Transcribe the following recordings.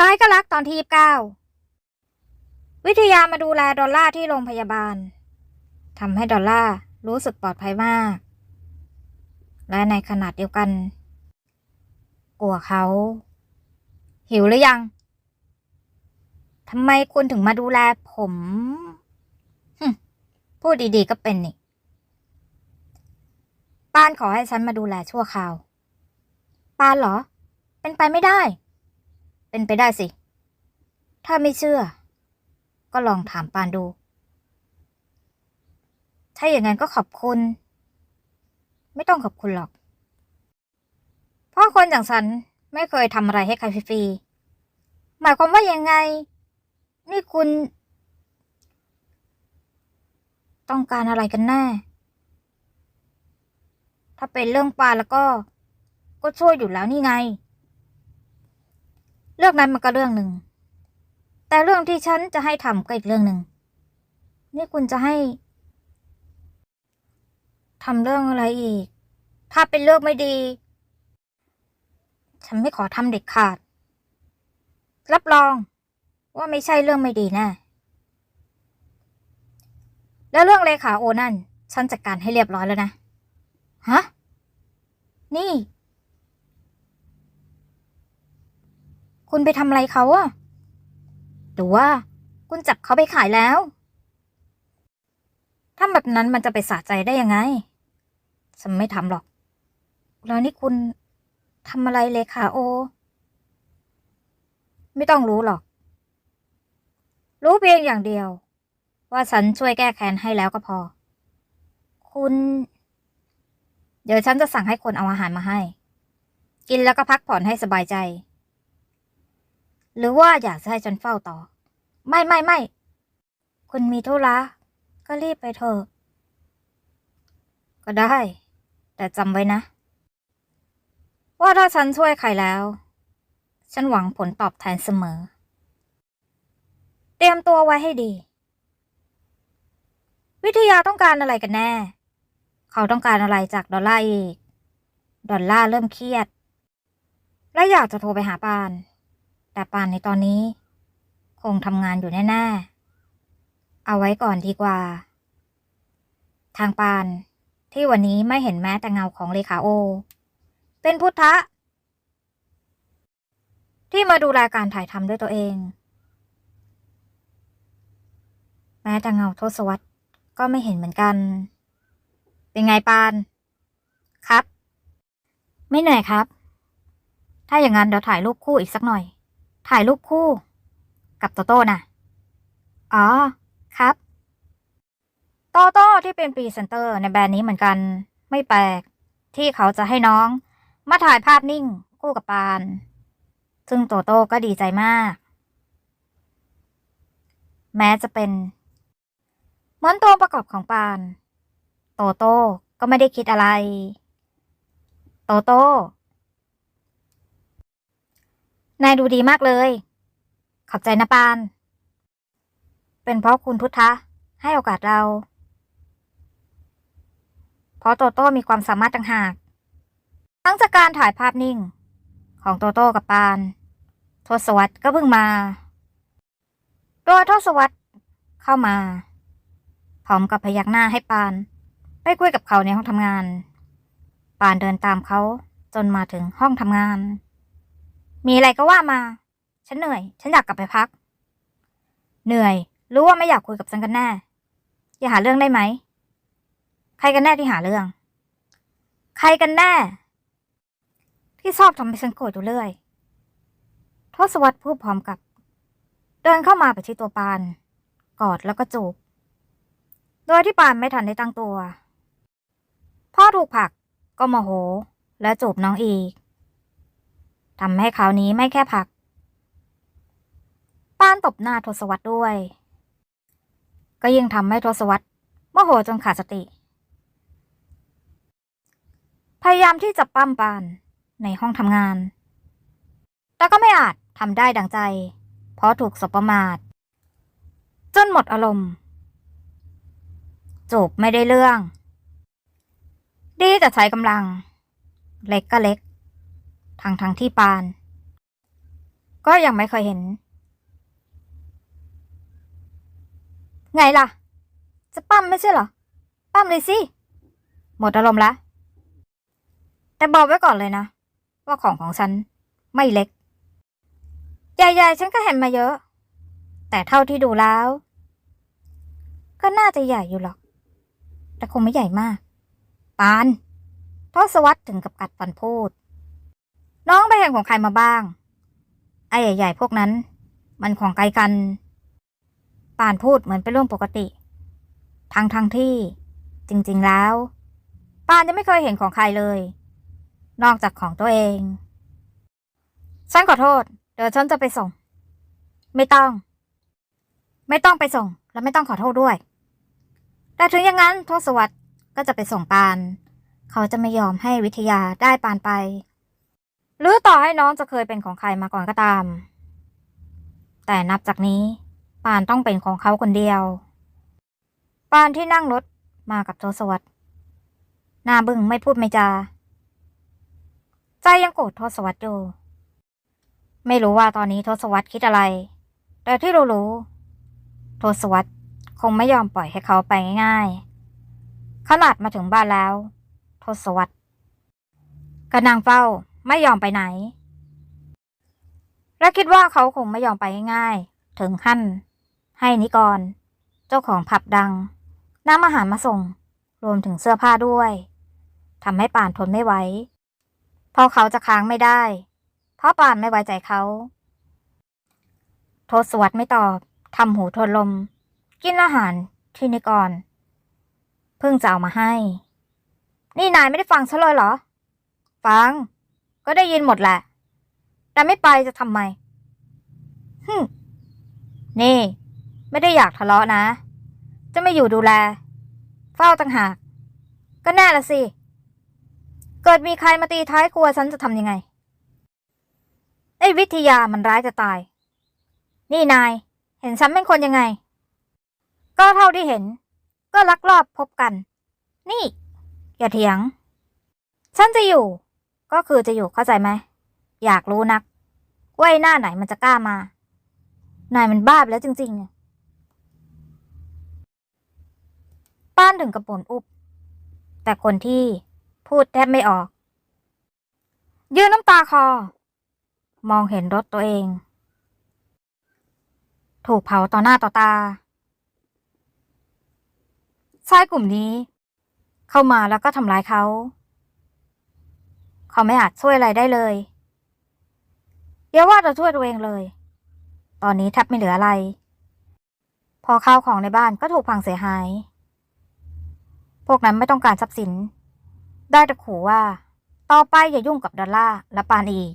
ร้ายก็รักตอนที่ยีบเก้าวิทยามาดูแลดอลล่าที่โรงพยาบาลทำให้ดอลล่ารู้สึกปลอดภัยมาก และในขณะเดียวกัน กลัวเขา หิวหรือยังทำไมคุณถึงมาดูแลผมพูดดีๆก็เป็นนี่ป้านขอให้ฉันมาดูแลชั่วคราวปานเหรอ เป็นไปไม่ได้ เป็นไปได้สิ ถ้าไม่เชื่อ ก็ลองถามปานดู ถ้าอย่างนั้นก็ขอบคุณ ไม่ต้องขอบคุณหรอก เพราะคนอย่างฉันไม่เคยทำอะไรให้ใครฟรีๆ หมายความว่ายังไง นี่คุณ ต้องการอะไรกันแน่ ถ้าเป็นเรื่องปลาแล้วก็ ก็ช่วยอยู่แล้วนี่ไง เรื่องนั้นมันก็เรื่องหนึ่ง แต่เรื่องที่ฉันจะให้ทำก็อีกเรื่องหนึ่ง นี่คุณจะให้ทำเรื่องอะไรอีก ถ้าเป็นเรื่องไม่ดี ฉันไม่ขอทำเด็ดขาด รับรองว่าไม่ใช่เรื่องไม่ดีแน่แล้วเรื่องเลขาโอนั่น ฉันจัดการให้เรียบร้อยแล้วนะ ฮะ นี่ คุณไปทำอะไรเขาอะหรือว่าคุณจับเขาไปขายแล้วทำแบบนั้นมันจะไปสะใจได้ยังไง ฉันไม่ทำหรอก แล้วนี่คุณทำอะไรเลขาโอ ไม่ต้องรู้หรอก รู้เพียงอย่างเดียว ว่าฉันช่วยแก้แค้นให้แล้วก็พอ คุณ เดี๋ยวฉันจะสั่งให้คนเอาอาหารมาให้ กินแล้วก็พักผ่อนให้สบายใจ หรือว่าอยากจะให้ฉันเฝ้าต่อ ไม่ไม่ไม่ คุณมีธุระก็รีบไปเถอะ ก็ได้ แต่จำไว้นะ ว่าถ้าฉันช่วยใครแล้ว ฉันหวังผลตอบแทนเสมอ เตรียมตัวไว้ให้ดี วิทยาต้องการอะไรกันแน่ เขาต้องการอะไรจากดอลล่าอีก ดอลล่าเริ่มเครียด และอยากจะโทรไปหาปาน แต่ปานในตอนนี้ คงทำงานอยู่แน่ๆ เอาไว้ก่อนดีกว่า ทางปานที่วันนี้ไม่เห็นแม้แต่เงาของเลขาโอ เป็นพุทธะ ที่มาดูแลการถ่ายทำด้วยตัวเอง แม้แต่เงาทศวรรษก็ไม่เห็นเหมือนกัน เป็นไงปาน ครับ ไม่เหนื่อยครับ ถ้าอย่างนั้นเดี๋ยวถ่ายรูปคู่อีกสักหน่อย ถ่ายรูปคู่ กับโตโต้น่ะอ๋อ ครับ โตโต้ที่เป็นพรีเซนเตอร์ในแบรนด์นี้เหมือนกัน ไม่แปลก ที่เขาจะให้น้อง มาถ่ายภาพนิ่งคู่กับปาน ซึ่งโตโต้ก็ดีใจมาก แม้จะเป็นเหมือนตัวประกอบของปาน โตโต้ก็ไม่ได้คิดอะไร โตโต้ นายดูดีมากเลย ขอบใจนะปาน เป็นเพราะคุณพุทธะ ให้โอกาสเรา เพราะโตโต้มีความสามารถต่างหาก ทั้งจากการถ่ายภาพนิ่ง ของโตโต้กับปาน ทศวรรษก็เพิ่งมา โดยทศวรรษเข้ามาพร้อมกับพยักหน้าให้ปาน ไปคุยกับเขาในห้องทำงาน ปานเดินตามเขาจนมาถึงห้องทำงาน มีอะไรก็ว่ามา ฉันเหนื่อย ฉันอยากกลับไปพัก เหนื่อย รู้ว่าไม่อยากคุยกับฉันกันแน่ อย่าหาเรื่องได้ไหม ใครกันแน่ที่หาเรื่อง ใครกันแน่ ที่ชอบทำให้ฉันโกรธอยู่เรื่อย ทศวรรษพูดพร้อมกับ เดินเข้ามาไปที่ตัวปาน กอดแล้วก็จูบ โดยที่ปานไม่ทันได้ตั้งตัว พ่อถูกผลักก็โมโห และจูบน้องอีก ทำให้คราวนี้ไม่แค่ผักปานตบหน้าทศวรรษด้วย ก็ยิ่งทำให้ทศวรรษโมโหจนขาดสติ พยายามที่จะปั้มปานในห้องทำงาน แต่ก็ไม่อาจทำได้ดังใจ เพราะถูกสบประมาท จนหมดอารมณ์จูบไม่ได้เรื่อง ดีแต่ใช้กำลัง เล็กก็เล็ก ทางทางที่ปาน ก็ยังไม่เคยเห็น ไงล่ะ จะปั้มไม่ใช่เหรอ ปั้มเลยสิ หมดอารมณ์ละ แต่บอกไว้ก่อนเลยนะ ว่าของของฉันไม่เล็ก ใหญ่ๆฉันก็เห็นมาเยอะ แต่เท่าที่ดูแล้ว ก็น่าจะใหญ่อยู่หรอก แต่คงไม่ใหญ่มาก ปานทศวรรษถึงกับกัดฟันพูด น้องไปเห็นของใครมาบ้าง ไอ้ใหญ่ๆพวกนั้น มันของไกลกันปานพูดเหมือนเป็นเรื่องปกติ ทั้งทั้งที่ จริงๆแล้วปานจะไม่เคยเห็นของใครเลย นอกจากของตัวเอง ฉันขอโทษ เดี๋ยวฉันจะไปส่ง ไม่ต้อง ไม่ต้องไปส่ง และไม่ต้องขอโทษด้วย แต่ถึงอย่างนั้นทศวรรษก็จะไปส่งปาน เขาจะไม่ยอมให้วิทยาได้ปานไป หรือต่อให้น้องจะเคยเป็นของใครมาก่อนก็ตาม แต่นับจากนี้ปานต้องเป็นของเขาคนเดียว ปานที่นั่งรถมากับทศวรรษหน้าบึ้งไม่พูดไม่จา ใจยังโกรธทศวรรษอยู่ ไม่รู้ว่าตอนนี้ทศวรรษคิดอะไร แต่ที่รู้ๆทศวรรษคงไม่ยอมปล่อยให้เขาไปง่ายๆ ขนาดมาถึงบ้านแล้ว ทศวรรษก็นั่งเฝ้า ไม่ยอมไปไหน และคิดว่าเขาคงไม่ยอมไปง่ายๆถึงขั้น ให้นิกร เจ้าของผับดังนำอาหารมาส่ง รวมถึงเสื้อผ้าด้วยทำให้ป่านทนไม่ไหวพราะเขาจะค้างไม่ได้ เพราะป่านไม่ไว้ใจเขา โทศวรรษไม่ตอบทำหูทนลม กินอาหารที่นิกร เพิ่งจะเอามาให้ นี่นายไม่ได้ฟังฉันเลยเหรอ ฟัง ก็ได้ยินหมดแหละ แต่ไม่ไปจะทำไมฮึนี่ ไม่ได้อยากทะเลาะนะ จะไม่อยู่ดูแล เฝ้าต่างหาก ก็แน่ละสิ เกิดมีใครมาตีท้ายครัวฉันจะทำยังไง ไอ้วิทยามันร้ายจะตาย นี่นาย เห็นฉันเป็นคนยังไง ก็เท่าที่เห็น ก็ลักลอบพบกัน นี่ อย่าเถียง ฉันจะอยู่ ก็คือจะอยู่เข้าใจไหม อยากรู้นักว่าไอ้หน้าไหนมันจะกล้ามา นายมันบ้าไปแล้วจริงๆเนี่ยป้านถึงกระปนอุบ แต่คนที่พูดแทบไม่ออก ยืนน้ำตาคอ มองเห็นรถตัวเอง ถูกเผาต่อหน้าต่อตาชายกลุ่มนี้ เข้ามาแล้วก็ทำร้ายเขา เขาไม่อาจช่วยอะไรได้เลยเดี๋ยวว่าจะช่วยตัวเองเลย ตอนนี้แทบไม่เหลืออะไร พอข้าวของในบ้านก็ถูกพังเสียหาย พวกนั้นไม่ต้องการทรัพย์สิน ได้แต่ขู่ว่า ต่อไปอย่ายุ่งกับดอลล่าร์และปานอีก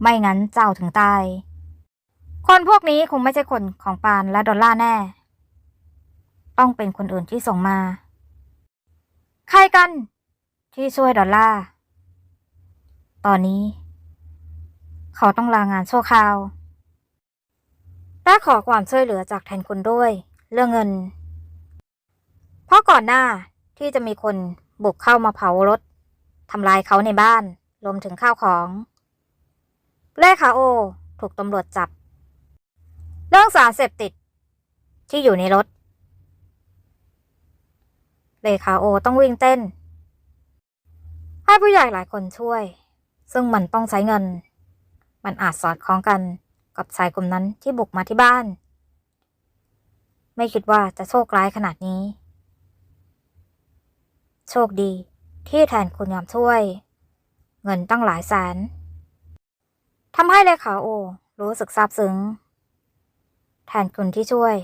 ไม่งั้นเจ้าถึงตาย คนพวกนี้คงไม่ใช่คนของปานและดอลล่าร์แน่ ต้องเป็นคนอื่นที่ส่งมา ใครกัน ที่ช่วยดอลล่าร์ ตอนนี้ เขาต้องลางานชั่วคราวและขอความช่วยเหลือจากแทนคุณด้วย เรื่องเงิน เพราะก่อนหน้าที่จะมีคนบุกเข้ามาเผารถทำลายเขาในบ้านรวมถึงข้าวของเลขาโอ ถูกตำรวจจับ เรื่องสารเสพติด ที่อยู่ในรถ เลขาโอต้องวิ่งเต้น ให้ผู้ใหญ่หลายคนช่วย ซึ่งมันต้องใช้เงิน มันอาจสอดคล้องกันกับชายกลุ่มนั้นที่บุกมาที่บ้าน ไม่คิดว่าจะโชคร้ายขนาดนี้ โชคดีที่แทนคุณยอมช่วย เงินตั้งหลายแสนทำให้เลขาโอ รู้สึกซาบซึ้ง แทนคุณที่ช่วย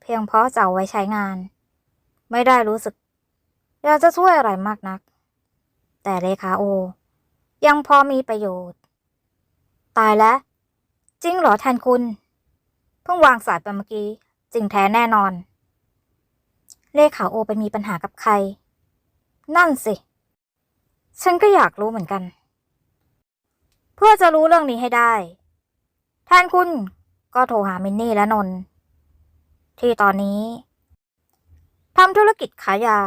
เพียงเพราะจะเอาไว้ใช้งาน ไม่ได้รู้สึก อยากจะช่วยอะไรมากนัก แต่เลขาโอ ยังพอมีประโยชน์ ตายแล้ว จริงเหรอแทนคุณ เพิ่งวางสายไปเมื่อกี้จริงแท้แน่นอน เลขาโอไปมีปัญหากับใคร นั่นสิ ฉันก็อยากรู้เหมือนกัน เพื่อจะรู้เรื่องนี้ให้ได้แทนคุณก็โทรหามินนี่และนน ที่ตอนนี้ทำธุรกิจขายยา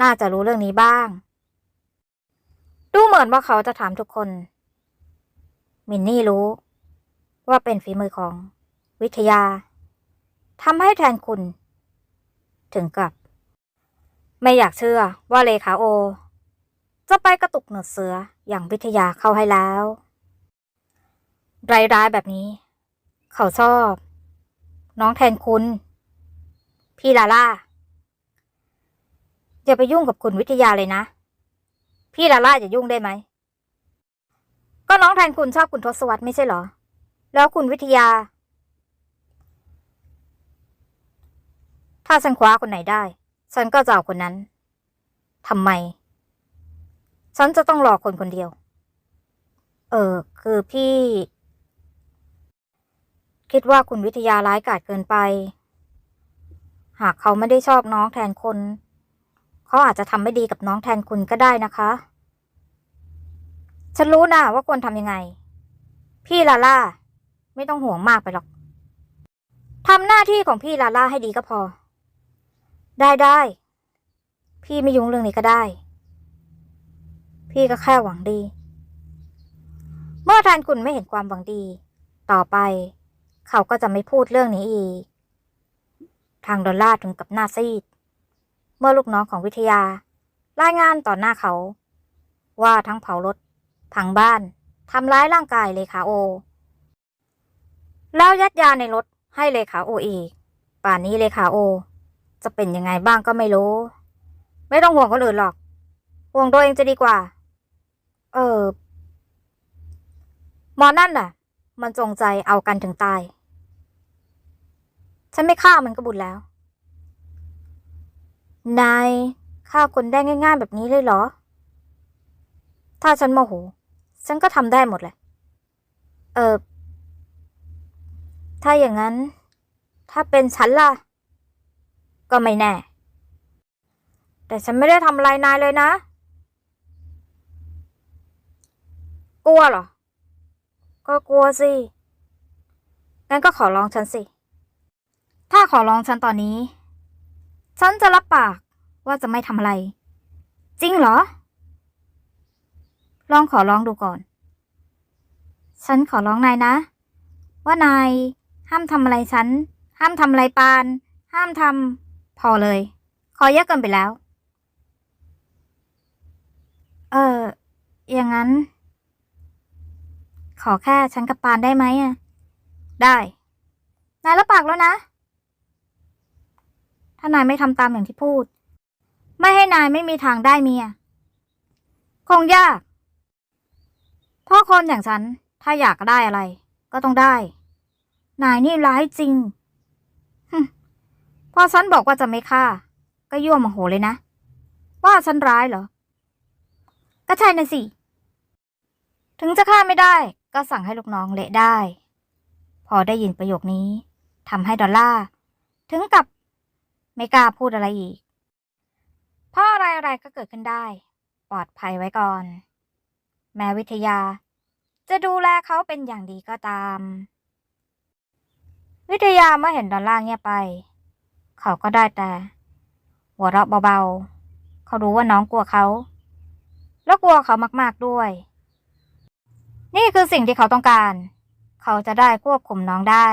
น่าจะรู้เรื่องนี้บ้าง ดูเหมือนว่าเขาจะถามทุกคน มินนี่รู้ ว่าเป็นฝีมือของวิทยาทำให้แทนคุณ ถึงกับ ไม่อยากเชื่อว่าเลขาโอ จะไปกระตุกหนวดเสืออย่างวิทยาเข้าให้แล้วร้ายๆแบบนี้ เขาชอบ น้องแทนคุณ พี่ลาล่าอย่าไปยุ่งกับคุณวิทยาเลยนะ พี่ลาล่าจะยุ่งได้ไหม ก็น้องแทนคุณชอบคุณทศวรรษไม่ใช่เหรอ แล้วคุณวิทยา ถ้าฉันคว้าคนไหนได้ ฉันก็จะเอาคนนั้นทำไม ฉันจะต้องรอคนคนเดียว เออ คือพี่ คิดว่าคุณวิทยาร้ายกาจเกินไป หากเขาไม่ได้ชอบน้องแทนคน เขาอาจจะทำไม่ดีกับน้องแทนคุณก็ได้นะคะ ฉันรู้นะว่าควรทำยังไง พี่ลาล่า ไม่ต้องห่วงมากไปหรอกทำหน้าที่ของพี่ลาล่าให้ดีก็พอ ได้ได้ พี่ไม่ยุ่งเรื่องนี้ก็ได้ พี่ก็แค่หวังดี เมื่อแทนคุณไม่เห็นความหวังดี ต่อไป เขาก็จะไม่พูดเรื่องนี้อีก ทางดอลลาร์ถึงกับหน้าซีด เมื่อลูกน้องของวิทยา รายงานต่อหน้าเขา ว่าทั้งเผารถพังบ้านทำร้ายร่างกายเลขาโอ แล้วยัดยาในรถให้เลขาโออีก ป่านนี้เลขาโอ จะเป็นยังไงบ้างก็ไม่รู้ ไม่ต้องห่วงคนอื่นหรอก ห่วงตัวเองจะดีกว่า เออหมอนั่นน่ะ มันจงใจเอากันถึงตาย ฉันไม่ฆ่ามันก็บุญแล้ว นายฆ่าคนได้ง่าย ๆ แบบนี้เลยเหรอ ถ้าฉันโมโห ฉันก็ทำได้หมดแหละ เออ ถ้าอย่างนั้น ถ้าเป็นฉันล่ะ ก็ไม่แน่ แต่ฉันไม่ได้ทำอะไรนายเลยนะ กลัวเหรอ ก็กลัวสิ งั้นก็ขอร้องฉันสิ ถ้าขอร้องฉันตอนนี้ ฉันจะรับปากว่าจะไม่ทำอะไร จริงเหรอ ลองขอร้องดูก่อน ฉันขอร้องนายนะ ว่านายห้ามทำอะไรฉัน ห้ามทำอะไรปาน ห้ามทำพอเลย ขอเยอะเกินไปแล้ว เอออย่างนั้น ขอแค่ฉันกับปานได้ไหมอะได้ นายรับปากแล้วนะ ถ้านายไม่ทำตามอย่างที่พูด ไม่ให้นายไม่มีทางได้เมีย คงยาก เพราะคนอย่างฉัน ถ้าอยากได้อะไร ก็ต้องได้ นายนี่ร้ายจริงฮึ่มพอฉันบอกว่าจะไม่ฆ่า ก็ยั่วโมโหเลยนะ ว่าฉันร้ายเหรอ ก็ใช่นะสิ ถึงจะฆ่าไม่ได้ ก็สั่งให้ลูกน้องเละได้ พอได้ยินประโยคนี้ทำให้ดอลล่า ถึงกับ ไม่กล้าพูดอะไรอีก เพราะอะไรอะไรก็เกิดขึ้นได้ ปลอดภัยไว้ก่อน แม้วิทยา จะดูแลเขาเป็นอย่างดีก็ตาม วิทยาเมื่อเห็นดอลล่าเงียบไป เขาก็ได้แต่ หัวเราะเบาๆ เขารู้ว่าน้องกลัวเขา แล้วกลัวเขามากๆด้วย นี่คือสิ่งที่เขาต้องการ เขาจะได้ควบคุมน้องได้